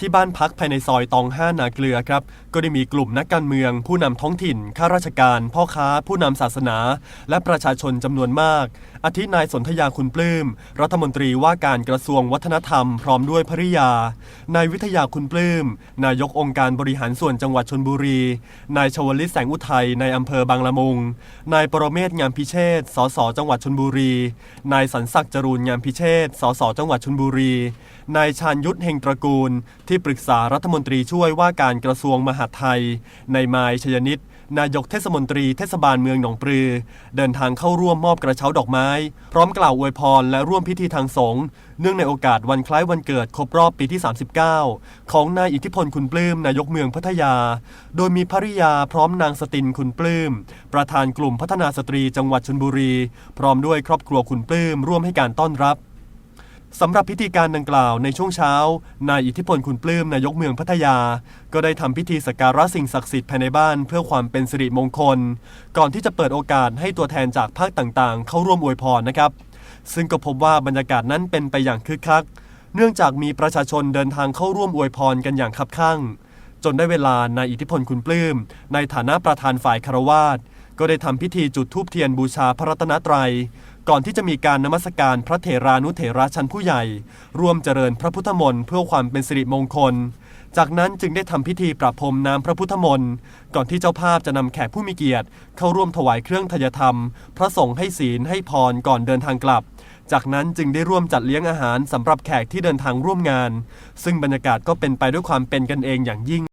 ที่บ้านพักภายในซอยตองห้านาเกลือครับ ก็ได้มีกลุ่มนักการเมือง ผู้นำท้องถิ่น ข้าราชการ พ่อค้า ผู้นำศาสนา และประชาชนจำนวนมาก อาทินายสนธยาคุณปลื้ม รัฐมนตรีว่าการกระทรวงวัฒนธรรม พร้อมด้วยภริยา นายวิทยาคุณปลื้ม นายกองค์การบริหารส่วนจังหวัดชนบุรี นายชวลิตแสงอุทัยในอำเภอบางละมุง นายปรเมศงามพิเชษสสจังหวัดชนบุรี นายสันศักดิ์จรูนงามพิเชษสสจังหวัดชนบุรี นายชาญยุทธเฮงตระกูลที่ปรึกษารัฐมนตรีช่วยว่าการกระทรวงมหาดไทย ในมายชยนิตนายกเทศมนตรีเทศบาลเมืองหนองปลือ เดินทางเข้าร่วมมอบกระเช้าดอกไม้ พร้อมกล่าวอวยพรและร่วมพิธีทางสงฆ์เนื่องในโอกาสวันคล้ายวันเกิดครบรอบปีที่ 39 ของนายอิทธิพลคุณปลื้มนายกเมืองพัทยา โดยมีภริยาพร้อมนางสตินคุณปลื้มประธานกลุ่มพัฒนาสตรีจังหวัดชนบุรี พร้อมด้วยครอบครัวคุณปลื้มร่วมให้การต้อนรับ สำหรับพิธีการดังกล่าวในช่วงเช้า นายอิทธิพลคุณปลื้มนายกเมืองพัทยา ก็ได้ทำพิธีสักการะสิ่งศักดิ์สิทธิ์ภายในบ้านเพื่อความเป็นสิริมงคล ก่อนที่จะเปิดโอกาสให้ตัวแทนจากภาคต่างๆ เข้าร่วมอวยพรนะครับ ซึ่งก็พบว่าบรรยากาศนั้นเป็นไปอย่างคึกคัก เนื่องจากมีประชาชนเดินทางเข้าร่วมอวยพรกันอย่างคับข้างจนได้เวลานายอิทธิพลคุณปลื้มในฐานะประธานฝ่ายคารวาสก็ได้ทำพิธีจุดธูปเทียนบูชาพระรัตนตรัย ก่อนที่จะมีการนมัสการพระเถรานุเถระชั้นผู้ใหญ่ ร่วมเจริญพระพุทธมนต์เพื่อความเป็นสิริมงคล จากนั้นจึงได้ทำพิธีประพรมน้ำพระพุทธมนต์ก่อนที่เจ้าภาพจะนำแขกผู้มีเกียรติ เข้าร่วมถวายเครื่องทยธรรม พระสงฆ์ให้ศีลให้พรก่อนเดินทางกลับ จากนั้นจึงได้ร่วมจัดเลี้ยงอาหารสำหรับแขกที่เดินทางร่วมงาน ซึ่งบรรยากาศก็เป็นไปด้วยความเป็นกันเองอย่างยิ่ง